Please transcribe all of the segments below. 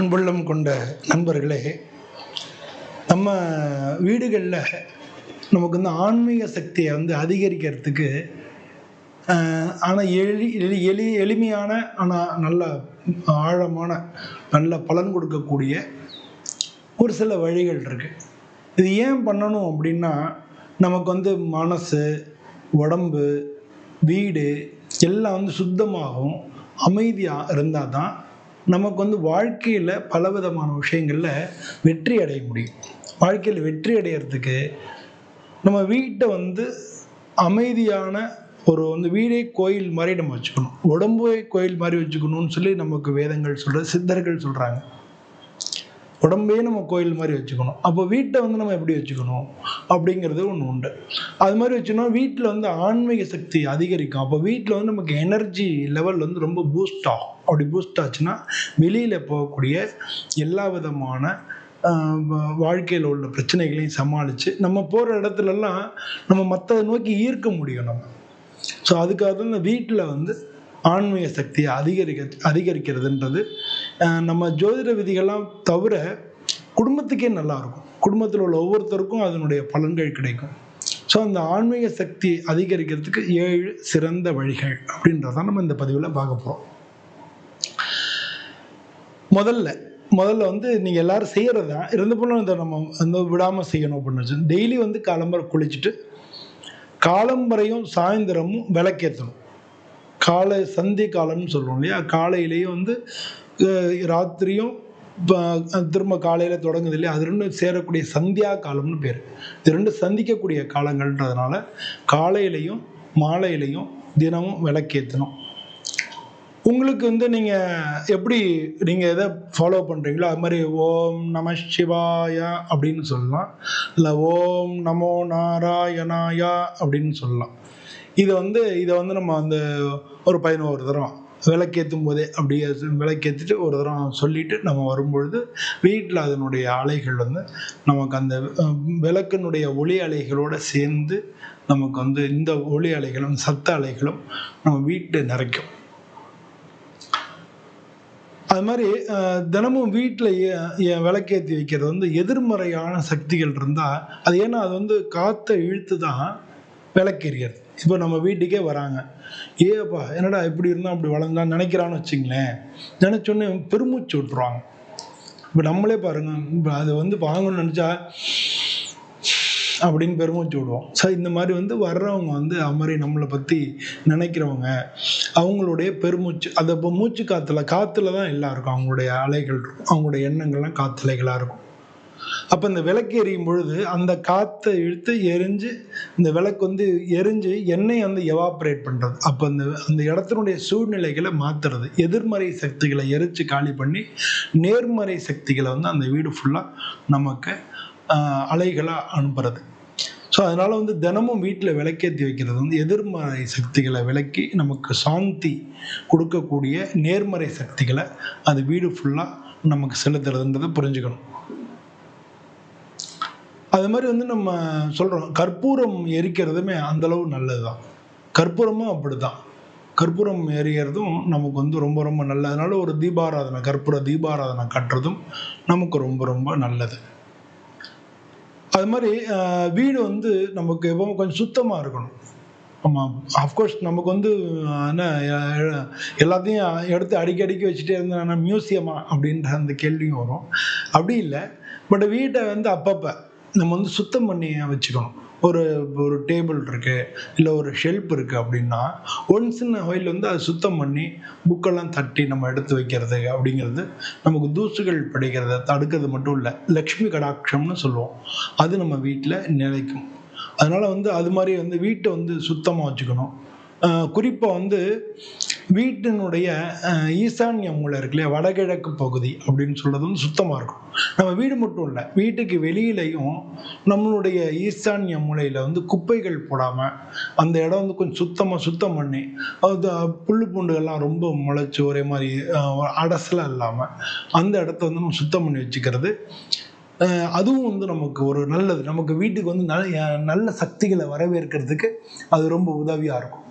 அன்புள்ளம் கொண்ட நண்பர்களே நம்ம வீடுகளில் நமக்கு வந்து ஆன்மீக சக்தியை வந்து அதிகரிக்கிறதுக்கு ஆனால் எளி எளி எளி எளிமையான ஆனால் நல்ல ஆழமான நல்ல பலன் கொடுக்கக்கூடிய ஒரு சில வழிகள் இருக்குது இது ஏன் பண்ணணும் அப்படின்னா நமக்கு வந்து மனசு உடம்பு வீடு எல்லாம் வந்து சுத்தமாகவும் அமைதியாக இருந்தால் தான் நமக்கு வந்து வாழ்க்கையில் பலவிதமான விஷயங்களில் வெற்றி அடைய முடியும். வாழ்க்கையில் வெற்றி அடையிறதுக்கு நம்ம வீட்டை வந்து அமைதியான ஒரு வந்து வீடே கோயில் மாதிரி நம்ம வச்சுக்கணும். உடம்பே கோயில் மாதிரி வச்சுக்கணும்னு சொல்லி நமக்கு வேதங்கள் சொல்கிற சித்தர்கள் சொல்கிறாங்க உடம்பே நம்ம கோயில் மாதிரி வச்சுக்கணும். அப்போ வீட்டை வந்து நம்ம எப்படி வச்சுக்கணும்? அப்படிங்கிறது ஒன்று உண்டு. அது மாதிரி வச்சுக்கணும் வீட்டில் வந்து ஆன்மீக சக்தி அதிகரிக்கும். அப்போ வீட்டில் வந்து நமக்கு எனர்ஜி லெவல் வந்து ரொம்ப பூஸ்ட் ஆகும். அப்படி பூஸ்ட் ஆச்சுன்னா வெளியில் போகக்கூடிய எல்லா விதமான வாழ்க்கையில் உள்ள பிரச்சனைகளையும் சமாளித்து நம்ம போகிற இடத்துலலாம் நம்ம மற்றதை நோக்கி ஈர்க்க முடியும் நம்ம. ஸோ அதுக்காக தான் இந்த வீட்டில் வந்து ஆன்மீக சக்தியை அதிகரிக்க அதிகரிக்கிறதுன்றது நம்ம ஜோதிட விதிகள்லாம் தவிர குடும்பத்துக்கே நல்லாயிருக்கும். குடும்பத்தில் உள்ள ஒவ்வொருத்தருக்கும் அதனுடைய பலன்கள் கிடைக்கும். ஸோ அந்த ஆன்மீக சக்தி அதிகரிக்கிறதுக்கு ஏழு சிறந்த வழிகள் அப்படின்றதான் நம்ம இந்த பதிவில் பார்க்க போகிறோம் முதல்ல முதல்ல வந்து நீங்கள் எல்லோரும் செய்கிறது தான் இருந்த போலும் இதை நம்ம வந்து விடாமல் செய்யணும் அப்படின்னு வச்சு டெய்லி வந்து காலம்பரை குளிச்சுட்டு காலம்பரையும் சாயந்தரமும் விளக்கேற்றணும் காலை சந்தி காலம்னு சொல்லுவோம் இல்லையா? காலையிலேயே வந்து ராத்திரியும் திரும்ப காலையில் தொடங்குது இல்லையா? அது ரெண்டும் சேரக்கூடிய சந்தியா காலம்னு பேர். இது ரெண்டும் சந்திக்கக்கூடிய காலங்கள்ன்றதுனால காலையிலையும் மாலையிலையும் தினமும் விளக்கேற்றணும் உங்களுக்கு வந்து நீங்கள் எப்படி நீங்கள் எதை ஃபாலோ பண்ணுறீங்களோ அது மாதிரி ஓம் நம சிவாயா அப்படின்னு சொல்லலாம். இல்லை ஓம் நமோ நாராயணாயா அப்படின்னு சொல்லலாம். இதை வந்து இதை வந்து நம்ம அந்த ஒரு பதினோரு தரம் விளக்கேற்றும் போதே அப்படியே விளக்கேற்றிட்டு ஒரு தரம் சொல்லிவிட்டு நம்ம வரும்பொழுது வீட்டில் அதனுடைய அலைகள் வந்து நமக்கு அந்த விளக்கினுடைய ஒளி அலைகளோடு சேர்ந்து நமக்கு வந்து இந்த ஒளி அலைகளும் சத்த அலைகளும் நம்ம வீட்டை நிறைக்கும். அது மாதிரி தினமும் வீட்டில் விளக்கேற்றி வைக்கிறது வந்து எதிர்மறையான சக்திகள் இருந்தால் அது ஏன்னா அது வந்து காற்றை இழுத்து தான் விளக்கெறியது. இப்போ நம்ம வீட்டுக்கே வராங்க. ஏப்பா என்னடா இப்படி இருந்தால் அப்படி வளர்ந்தான்னு நினைக்கிறான்னு வச்சுங்களேன் நினச்சோன்னே பெருமூச்சு விட்டுருவாங்க. இப்போ நம்மளே பாருங்க இப்போ அது வந்து வாங்கணும்னு நினச்சா அப்படின்னு பெருமூச்சு விடுவோம். ஸோ இந்த மாதிரி வந்து வர்றவங்க வந்து அது மாதிரி நம்மளை பற்றி நினைக்கிறவங்க அவங்களுடைய பெருமூச்சு அதை இப்போ மூச்சு காற்றுல காற்றுல தான் எல்லாம் இருக்கும் அவங்களுடைய அலைகள் இருக்கும். அவங்களுடைய எண்ணங்கள்லாம் காற்றுலைகளாக இருக்கும். அப்போ இந்த விளக்கு எரியும் பொழுது அந்த காற்றை இழுத்து எரிஞ்சு இந்த விளக்கு வந்து எரிஞ்சு எண்ணெய் வந்து எவாப்ரேட் பண்ணுறது அப்போ அந்த அந்த இடத்தினுடைய சூழ்நிலைகளை மாற்றுறது எதிர்மறை சக்திகளை எரித்து காலி பண்ணி நேர்மறை சக்திகளை வந்து அந்த வீடு ஃபுல்லாக நமக்கு அலைகளாக அனுப்புறது. ஸோ அதனால் வந்து தினமும் வீட்டில் விளக்கேற்றி வைக்கிறது வந்து எதிர்மறை சக்திகளை விளக்கி நமக்கு சாந்தி கொடுக்கக்கூடிய நேர்மறை சக்திகளை அது வீடு ஃபுல்லாக நமக்கு செலுத்துறதுன்றதை புரிஞ்சுக்கணும். அது மாதிரி வந்து நம்ம சொல்கிறோம் கற்பூரம் எரிக்கிறதுமே அந்தளவு நல்லது தான் கற்பூரமும் அப்படி தான் கற்பூரம் எரியறதும் நமக்கு வந்து ரொம்ப ரொம்ப நல்லது. அதனால ஒரு தீபாராதனை கற்பூர தீபாராதனை கட்டுறதும் நமக்கு ரொம்ப ரொம்ப நல்லது. அது மாதிரி வீடு வந்து நமக்கு எப்பவும் கொஞ்சம் சுத்தமாக இருக்கணும். ஆமாம் அஃப்கோர்ஸ் நமக்கு வந்து என்ன எல்லாத்தையும் எடுத்து அடிக்க அடிக்கி வச்சுட்டே இருந்தா மியூசியமா அப்படின்ற அந்த கேள்வியும் வரும். அப்படி இல்லை. பட் வீட்டை வந்து அப்பப்போ நம்ம வந்து சுத்தம் பண்ணி வச்சுக்கணும். ஒரு ஒரு டேபிள் இருக்குது இல்லை ஒரு ஷெல்ப் இருக்குது அப்படின்னா ஒன்ஸ் இன் ஆயில் வந்து அதை சுத்தம் பண்ணி புக்கெல்லாம் தட்டி நம்ம எடுத்து வைக்கிறது அப்படிங்கிறது நமக்கு தூசுகள் படிக்கிறத தடுக்கிறது மட்டும் இல்லை லக்ஷ்மி கடாட்சம்னு சொல்லுவோம். அது நம்ம வீட்டில் நிலைக்கும். அதனால் வந்து அது மாதிரி வந்து வீட்டை வந்து சுத்தமாக வச்சுக்கணும். குறிப்பாக வந்து வீட்டினுடைய ஈசான்ய மூலை இருக்குல்லையா வடகிழக்கு பகுதி அப்படின்னு சொல்கிறது வந்து சுத்தமாக இருக்கும். நம்ம வீடு மட்டும் இல்லை வீட்டுக்கு வெளியிலையும் நம்மளுடைய ஈசான்ய மூலையில் வந்து குப்பைகள் போடாமல் அந்த இடம் வந்து கொஞ்சம் சுத்தமாக சுத்தம் பண்ணி அது புல் பூண்டுகள்லாம் ரொம்ப முளைச்சி ஒரே மாதிரி அடசலாக இல்லாமல் அந்த இடத்த வந்து நம்ம சுத்தம் பண்ணி வச்சுக்கிறது அதுவும் வந்து நமக்கு ஒரு நல்லது. நமக்கு வீட்டுக்கு வந்து நல்ல நல்ல சக்திகளை வரவேற்கிறதுக்கு அது ரொம்ப உதவியாக இருக்கும்.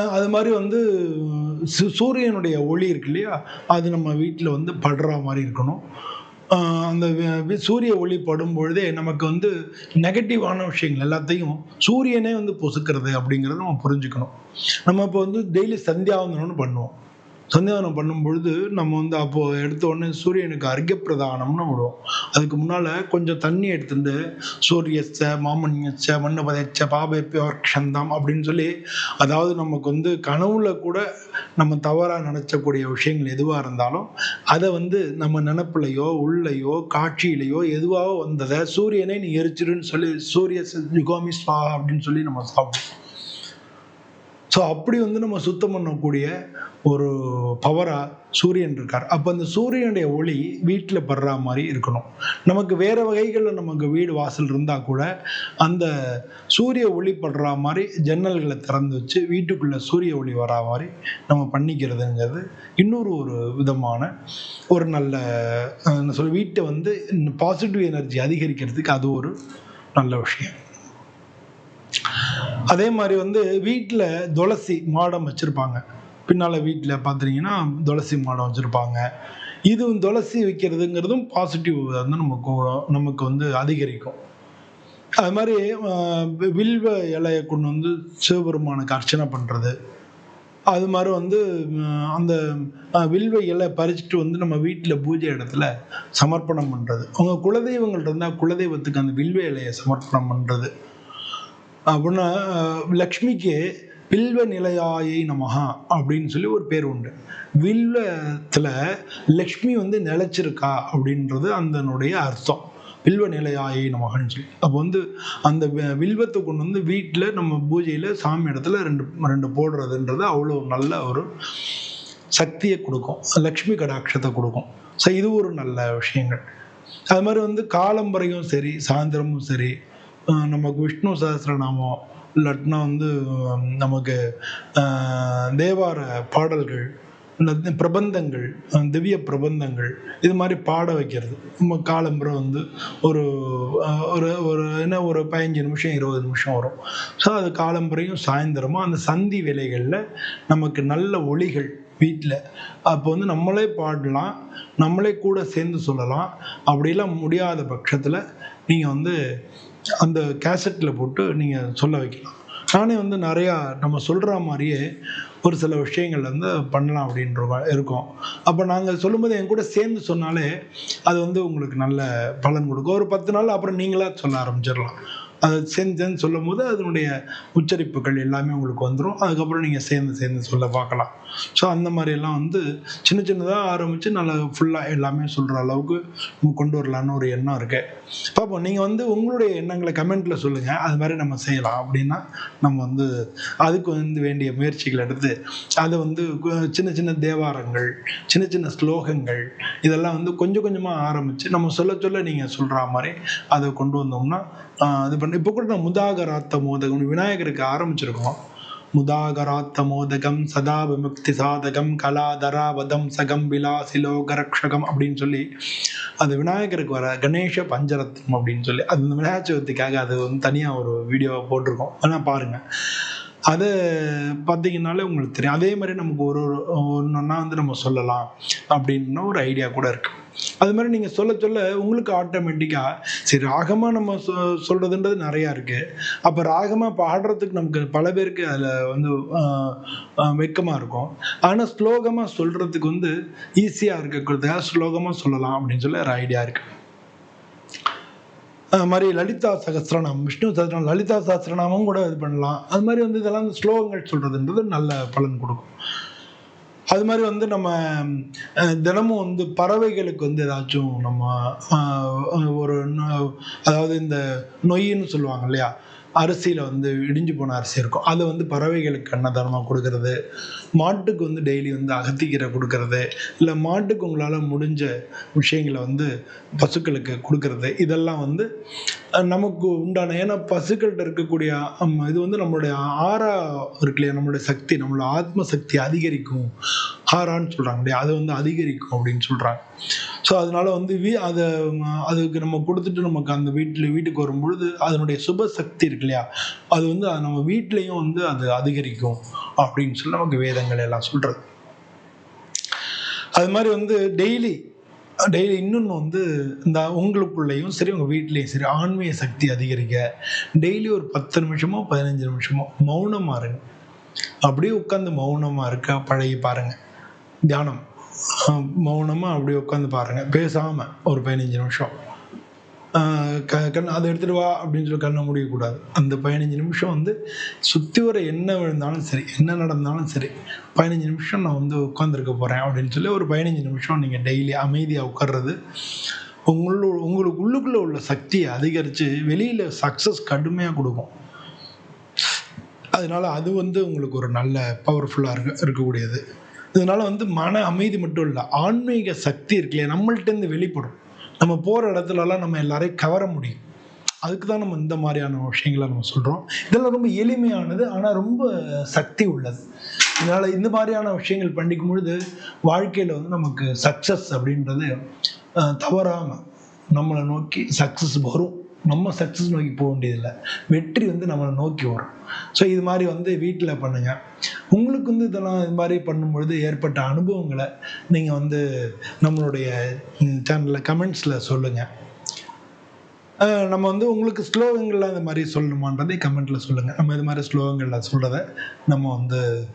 அது மாதிரி வந்து சு- சூரியனுடைய ஒளி இருக்கு இல்லையா? அது நம்ம வீட்டில் வந்து படுற மாதிரி இருக்கணும். அந்த சூரிய ஒளி படும் பொழுதே நமக்கு வந்து நெகட்டிவான விஷயங்கள் எல்லாத்தையும் சூரியனே வந்து பொசுக்கிறது அப்படிங்கிறத நம்ம புரிஞ்சுக்கணும். நம்ம இப்போ வந்து டெய்லி சந்தியாவந்தனம்னு பண்ணுவோம். சந்தியாவனம் பண்ணும் பொழுது நம்ம வந்து அப்போது எடுத்த உடனே சூரியனுக்கு அர்க்க பிரதானம்னு விடுவோம். அதுக்கு முன்னால் கொஞ்சம் தண்ணி எடுத்துட்டு சூரியச்ச மாமன்யச்ச மன்னபதச்ச பாபேப்பியோர்க்ஷந்தம் அப்படின்னு சொல்லி அதாவது நமக்கு வந்து கனவுல கூட நம்ம தவறாக நினச்சக்கூடிய விஷயங்கள் எதுவாக இருந்தாலும் அதை வந்து நம்ம நினப்புலையோ உள்ளையோ காட்சியிலையோ எதுவாக வந்ததை சூரியனை நீ எரிச்சிருன்னு சொல்லி சூரிய யுகோமி ஸ்வா அப்படின்னு சொல்லி நம்ம சாப்பிடுவோம். ஸோ அப்படி வந்து நம்ம சுத்தம் பண்ணக்கூடிய ஒரு பவராக சூரியன் இருக்கார். அப்போ அந்த சூரியனுடைய ஒளி வீட்டில் படுற மாதிரி இருக்கணும். நமக்கு வேறு வகைகளில் நமக்கு வீடு வாசல் இருந்தால் கூட அந்த சூரிய ஒளி படுற மாதிரி ஜன்னல்களை திறந்து வச்சு வீட்டுக்குள்ளே சூரிய ஒளி வரா மாதிரி நம்ம பண்ணிக்கிறதுங்கிறது இன்னொரு ஒரு விதமான ஒரு நல்ல என்ன சொல்ல வீட்டை வந்து பாசிட்டிவ் எனர்ஜி அதிகரிக்கிறதுக்கு அது ஒரு நல்ல விஷயம். அதே மாதிரி வந்து வீட்டில் துளசி மாடம் வச்சுருப்பாங்க. பின்னால் வீட்டில் பார்த்துட்டிங்கன்னா துளசி மாடம் வச்சுருப்பாங்க. இதுவும் துளசி வைக்கிறதுங்கிறதும் பாசிட்டிவ் வந்து நமக்கு நமக்கு வந்து அதிகரிக்கும். அது மாதிரி வில்வ இலையை கொண்டு வந்து சிவபெருமானுக்கு அர்ச்சனை பண்ணுறது அது மாதிரி வந்து அந்த வில்வ இலை பறிச்சுட்டு வந்து நம்ம வீட்டில் பூஜை இடத்துல சமர்ப்பணம் பண்ணுறது உங்கள் குலதெய்வங்கள் இருந்தால் குலதெய்வத்துக்கு அந்த வில்வ இலையை சமர்ப்பணம் பண்ணுறது அப்படின்னா லக்ஷ்மிக்கு வில்வ நிலையாயை நமகா அப்படின்னு சொல்லி ஒரு பேர் உண்டு. வில்வத்தில் லக்ஷ்மி வந்து நிலைச்சிருக்கா அப்படின்றது அதனுடைய அர்த்தம். வில்வ நிலையாயை நமகன்னு சொல்லி. அப்போ வந்து அந்த வில்வத்தை கொண்டு வந்து வீட்டில் நம்ம பூஜையில் சாமி இடத்துல ரெண்டு ரெண்டு போடுறதுன்றது அவ்வளோ நல்ல ஒரு சக்தியை கொடுக்கும். லக்ஷ்மி கடாட்சத்தை கொடுக்கும். ஸோ இது ஒரு நல்ல விஷயங்கள். அது மாதிரி வந்து காலம்பரையும் சரி சாயந்தரமும் சரி நமக்கு விஷ்ணு சஹஸ்ரநாமம் இல்லாட்டினா வந்து நமக்கு தேவார பாடல்கள் பிரபந்தங்கள் திவ்ய பிரபந்தங்கள் இது மாதிரி பாட வைக்கிறது. நம்ம காலம்பரை வந்து ஒரு ஒரு ஒரு என்ன ஒரு பதினஞ்சு நிமிஷம் இருபது நிமிஷம் வரும். ஸோ அது காலம்புறையும் சாயந்தரமும் அந்த சந்தி வேலைகளில் நமக்கு நல்ல ஒளிகள் வீட்டில் அப்போ வந்து நம்மளே பாடலாம் நம்மளே கூட சேர்ந்து சொல்லலாம். அப்படிலாம் முடியாத பட்சத்தில் நீங்கள் வந்து அந்த கேசட்டில் போட்டு நீங்கள் சொல்ல வைக்கலாம். நானே வந்து நிறையா நம்ம சொல்கிற மாதிரியே ஒரு சில விஷயங்கள் வந்து பண்ணலாம் அப்படின்ற இருக்கும். அப்போ நாங்கள் சொல்லும்போது என் கூட சேர்ந்து சொன்னாலே அது வந்து உங்களுக்கு நல்ல பலன் கொடுக்கும். ஒரு பத்து நாள் அப்புறம் நீங்களாக சொல்ல ஆரம்பிச்சிடலாம். அதை சேர்ந்து சொல்லும் போது அதனுடைய உச்சரிப்புகள் எல்லாமே உங்களுக்கு வந்துடும் அதுக்கப்புறம் நீங்கள் சேர்ந்து சேர்ந்து சொல்ல பார்க்கலாம். ஸோ அந்த மாதிரியெல்லாம் வந்து சின்ன சின்னதாக ஆரம்பித்து நல்லா ஃபுல்லாக எல்லாமே சொல்கிற அளவுக்கு கொண்டு வரலான்னு ஒரு எண்ணம் இருக்குது பார்ப்போம் நீங்கள் வந்து உங்களுடைய எண்ணங்களை கமெண்ட்டில் சொல்லுங்கள் அது மாதிரி நம்ம செய்யலாம். அப்படின்னா நம்ம வந்து அதுக்கு வந்து வேண்டிய முயற்சிகள் எடுத்து அதை வந்து சின்ன சின்ன தேவாரங்கள் சின்ன சின்ன ஸ்லோகங்கள் இதெல்லாம் வந்து கொஞ்சம் கொஞ்சமாக ஆரம்பித்து நம்ம சொல்ல சொல்ல நீங்கள் சொல்கிற மாதிரி அதை கொண்டு வந்தோம்னா இது பண்ண இப்போ கூட நான் முதாகராத்த மோதகம் விநாயகருக்கு ஆரம்பிச்சிருக்கோம். முதாகராத்த மோதகம் சதா விமுக்தி சாதகம் கலாதராவதம் சகம் விலாசிலோகரக்ஷகம் அப்படின்னு சொல்லி அது விநாயகருக்கு வர கணேஷ பஞ்சரத்னம் அப்படின்னு சொல்லி அது இந்த விநாயகர் சதுர்த்திக்காக அது வந்து தனியாக ஒரு வீடியோவை போட்டிருக்கோம். ஆனால் பாருங்கள் அதை பார்த்தீங்கன்னாலே உங்களுக்கு தெரியும். அதே மாதிரி நமக்கு ஒரு ஒரு ஒன்றா வந்து நம்ம சொல்லலாம் அப்படின்னு ஒரு ஐடியா கூட இருக்குது அது மாதிரி நீங்கள் சொல்ல சொல்ல உங்களுக்கு ஆட்டோமேட்டிக்காக சரி ராகமாக நம்ம சொ சொல்கிறதுன்றது நிறையா இருக்குது அப்போ ராகமாக பாடுறதுக்கு நமக்கு பல பேருக்கு அதில் வந்து வெக்கமாக இருக்கும். ஆனால் ஸ்லோகமாக சொல்கிறதுக்கு வந்து ஈஸியாக இருக்கக்கூடாது ஸ்லோகமாக சொல்லலாம் அப்படின்னு சொல்லி ஒரு ஐடியா இருக்குது அது மாதிரி லலிதா சகசிரநாமம் விஷ்ணு சகசிரநாமம் லலிதா சகசிரநாமம் கூட இது பண்ணலாம். அது மாதிரி வந்து இதெல்லாம் ஸ்லோகங்கள் சொல்கிறதுன்றது நல்ல பலன் கொடுக்கும். அது மாதிரி வந்து நம்ம தினமும் வந்து பறவைகளுக்கு வந்து ஏதாச்சும் நம்ம ஒரு அதாவது இந்த நொய்ன்னு சொல்லுவாங்க இல்லையா? அரிசியில் வந்து இடிஞ்சு போன அரிசி இருக்கும். அதை வந்து பறவைகளுக்கு அன்னதானமாக கொடுக்கறது. மாட்டுக்கு வந்து டெய்லி வந்து அகத்திக்கீரை கொடுக்கறது. இல்லை மாட்டுக்கு உங்களால் முடிஞ்ச விஷயங்களை வந்து பசுக்களுக்கு கொடுக்கறது. இதெல்லாம் வந்து நமக்கு உண்டான ஏன்னா பசுக்கள்கிட்ட இருக்கக்கூடிய இது வந்து நம்மளுடைய ஆறா இருக்கு இல்லையா? நம்மளுடைய சக்தி நம்மளோட ஆத்ம சக்தி அதிகரிக்கும். ஆறான்னு சொல்கிறாங்க இல்லையா? அது வந்து அதிகரிக்கும் அப்படின்னு சொல்கிறாங்க ஸோ அதனால வந்து வீ அதை அதுக்கு நம்ம கொடுத்துட்டு நமக்கு அந்த வீட்டில் வீட்டுக்கு வரும்பொழுது அதனுடைய சுப சக்தி இருக்கு இல்லையா? அது வந்து அது நம்ம வீட்லேயும் வந்து அது அதிகரிக்கும் அப்படின்னு சொல்லி நமக்கு வேதங்கள் எல்லாம் சொல்கிறது அது மாதிரி வந்து டெய்லி டெய்லி இன்னொன்று வந்து இந்த உங்களுக்குள்ளேயும் சரி உங்கள் வீட்லேயும் சரி ஆன்மீக சக்தி அதிகரிக்க டெய்லி ஒரு பத்து நிமிஷமோ பதினஞ்சு நிமிஷமோ மௌனமாக இருங்க. அப்படியே உட்காந்து மௌனமாக இருக்க பழகி பாருங்கள் தியானம். மௌனமாக அப்படியே உட்காந்து பாருங்கள் பேசாமல் ஒரு பதினஞ்சு நிமிஷம். க கண் அதை எடுத்துகிட்டு வா அப்படின்னு சொல்லி கண்ணை முடியக்கூடாது அந்த பதினஞ்சு நிமிஷம் வந்து சுற்றி வர என்ன விழுந்தாலும் சரி என்ன நடந்தாலும் சரி பதினஞ்சு நிமிஷம் நான் வந்து உட்காந்துருக்க போகிறேன் அப்படின்னு சொல்லி ஒரு பதினஞ்சு நிமிஷம் நீங்கள் டெய்லி அமைதியாக உட்கார்றது உங்களோட உங்களுக்கு உள்ளுக்குள்ளே உள்ள சக்தியை அதிகரித்து வெளியில் சக்ஸஸ் கடுமையாக கொடுக்கும். அதனால் அது வந்து உங்களுக்கு ஒரு நல்ல பவர்ஃபுல்லாக இருக்க இருக்கக்கூடியது. இதனால வந்து மன அமைதி மட்டும் இல்லை ஆன்மீக சக்தி இருக்கு இல்லையா? நம்மள்ட்டேருந்து வெளிப்படும். நம்ம போகிற இடத்துலலாம் நம்ம எல்லாரையும் கவர முடியும். அதுக்கு தான் நம்ம இந்த மாதிரியான விஷயங்களை நம்ம சொல்கிறோம் இதெல்லாம் ரொம்ப எளிமையானது ஆனால் ரொம்ப சக்தி உள்ளது. இதனால் இந்த மாதிரியான விஷயங்கள் பண்ணிக்கும் பொழுது வாழ்க்கையில் வந்து நமக்கு சக்ஸஸ் அப்படின்றது தவறாமல் நம்மளை நோக்கி சக்ஸஸ் வரும். நம்ம சக்ஸஸ் நோக்கி போக வேண்டியதில்லை. வெற்றி வந்து நம்மளை நோக்கி வரும். ஸோ இது மாதிரி வந்து வீட்டில் பண்ணுங்கள் உங்களுக்கு வந்து இதெல்லாம் இது மாதிரி பண்ணும்பொழுது ஏற்பட்ட அனுபவங்களை நீங்கள் வந்து நம்மளுடைய சேனலில் கமெண்ட்ஸில் சொல்லுங்கள் நம்ம வந்து உங்களுக்கு ஸ்லோகங்களில் அந்த மாதிரி சொல்லணுமான்றதை கமெண்ட்டில் சொல்லுங்கள் நம்ம இது மாதிரி ஸ்லோகங்களில் சொல்கிறத நம்ம வந்து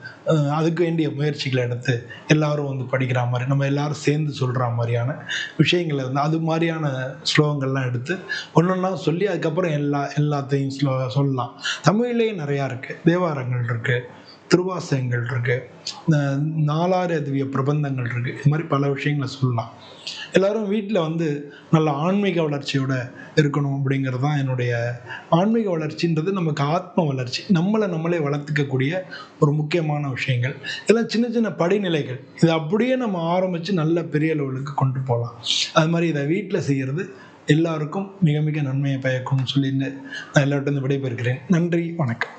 அதுக்கு வேண்டிய முயற்சிகளை எடுத்து எல்லாரும் வந்து படிக்கிற மாதிரி நம்ம எல்லாரும் சேர்ந்து சொல்கிற மாதிரியான விஷயங்களை வந்து அது மாதிரியான ஸ்லோகங்கள்லாம் எடுத்து ஒன்றொன்னா சொல்லி அதுக்கப்புறம் எல்லா எல்லாத்தையும் ஸ்லோ சொல்லலாம். தமிழ்லேயே நிறையா இருக்குது தேவாரங்கள் இருக்குது திருவாசகங்கள் இருக்குது நாலாறு திவ்ய பிரபந்தங்கள் இருக்குது இது மாதிரி பல விஷயங்களை சொல்லலாம். எல்லாரும் வீட்டில் வந்து நல்ல ஆன்மீக வளர்ச்சியோட இருக்கணும் அப்படிங்கிறது தான் என்னுடைய ஆன்மீக வளர்ச்சின்றது நமக்கு ஆத்ம வளர்ச்சி. நம்மளை நம்மளே வளர்த்துக்கக்கூடிய ஒரு முக்கியமான விஷயங்கள். இதெல்லாம் சின்ன சின்ன படிநிலைகள். இதை அப்படியே நம்ம ஆரம்பித்து நல்ல பெரிய லெவலுக்கு கொண்டு போகலாம். அது மாதிரி இதை வீட்டில் செய்கிறது எல்லாருக்கும் மிக மிக நன்மையை பயக்கும்னு சொல்லிட்டு நான் எல்லார்ட்டும் விடைபெறுகிறேன். நன்றி வணக்கம்.